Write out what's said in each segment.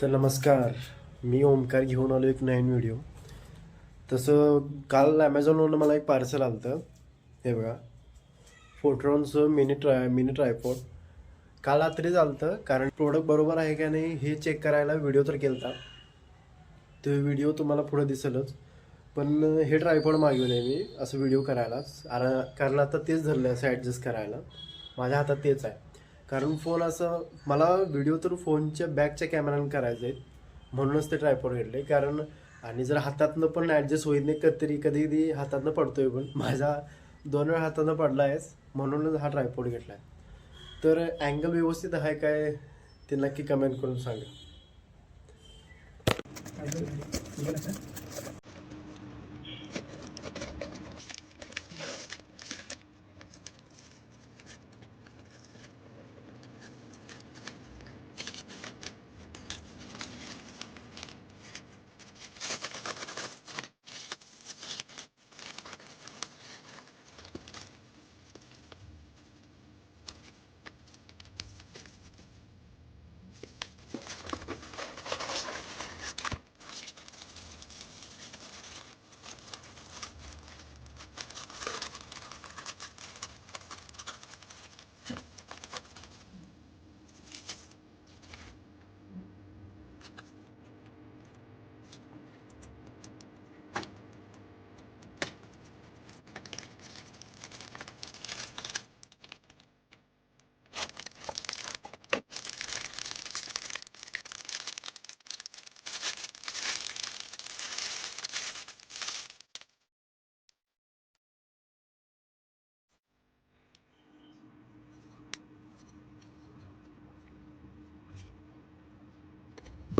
तर नमस्कार. मी ओमकार घेऊन आलो एक नवीन व्हिडिओ तसं काल ॲमेझॉनवरून मला एक पार्सल आलं होतं हे बघा. फोटॉनचं मिनी ट्राय मिनी ट्रायपॉड काल रात्री झालं होतं कारण प्रोडक्ट बरोबर आहे का नाही हे चेक करायला व्हिडिओ तर केलता. तो व्हिडिओ तुम्हाला पुढं दिसेलच. पण हे ट्रायपॉड मागवले मी असं व्हिडिओ करायलाच. कारण आता तेच धरलं असं ॲडजस्ट करायला. माझ्या हातात तेच आहे. कारण फोन असं मला व्हिडिओ तर फोनच्या बॅकच्या कॅमेराने करायचे आहेत. म्हणूनच ते ट्रायपॉड घेतले. कारण आणि जर हातातनं पण ॲडजस्ट होईल नाही कधीतरी कधी कधी हातातनं पडतोय पण. माझा दोन वेळा हातातनं पडला आहेस म्हणूनच हा ट्रायपॉड घेतला आहे. तर अँगल व्यवस्थित आहे काय ते नक्की कमेंट करून सांगा.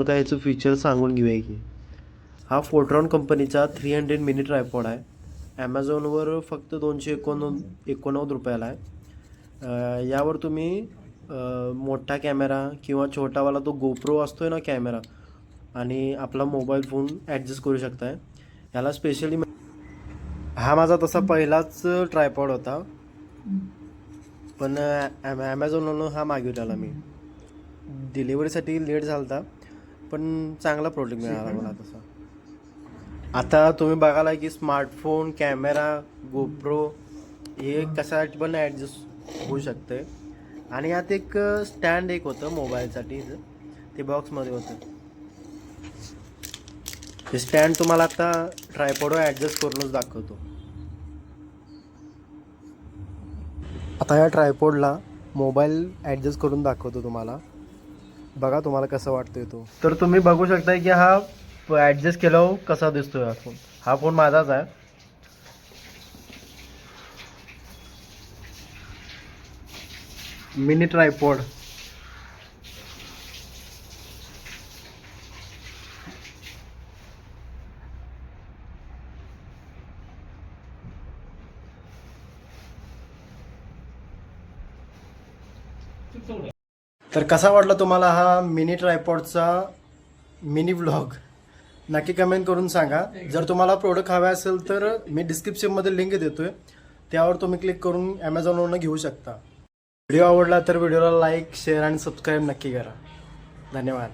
आता ह्याचं फीचर सांगून घेऊया की. हा फोटॉन कंपनीचा थ्री हंड्रेड मिनी ट्रायपॉड आहे. ॲमेझॉनवर फक्त दोनशे एकोण एकोणनव्वद रुपयाला आहे. यावर तुम्ही मोठा कॅमेरा किंवा छोटावाला तो गोप्रो असतो आहे ना कॅमेरा आणि आपला मोबाईल फोन ॲडजस्ट करू शकताय. याला स्पेशली हा माझा तसा पहिलाच ट्रायपॉड होता. पण ॲमेझॉनवरून हा मागवलेला मी. डिलिव्हरीसाठी लेट झाला होता पण चांगला प्रोडक्ट मिळाला मला तसा. आता तुम्ही बघाला की स्मार्टफोन कॅमेरा गोप्रो हे कशासाठी पण ॲडजस्ट होऊ शकते. आणि यात एक स्टँड एक होतं मोबाईलसाठी ते बॉक्समध्ये होतं. ते स्टँड तुम्हाला आता ट्रायपॉडवर ॲडजस्ट करूनच दाखवतो. आता या ट्रायपॉडला मोबाईल ॲडजस्ट करून दाखवतो तुम्हाला. बघा तुम्हाला कसं वाटतोय तो. तर तुम्ही बघू शकताय की हा ॲडजस्ट केल्यावर कसा दिसतोय हा फोन हा फोन माझाच आहे. मिनी ट्रायपॉड तर कसा वाटला तुम्हाला हा मिनी ट्रायपॉडचा मिनी व्लॉग? नक्की कमेंट करून सांगा. जर तुम्हाला प्रोडक्ट हवे असेल तर मी डिस्क्रिप्शनमध्ये लिंक देतोय. त्यावर तुम्ही क्लिक करून ॲमेझॉनवरून घेऊ शकता. व्हिडिओ आवडला तर व्हिडिओला लाईक शेअर आणि सबस्क्राईब नक्की करा. धन्यवाद.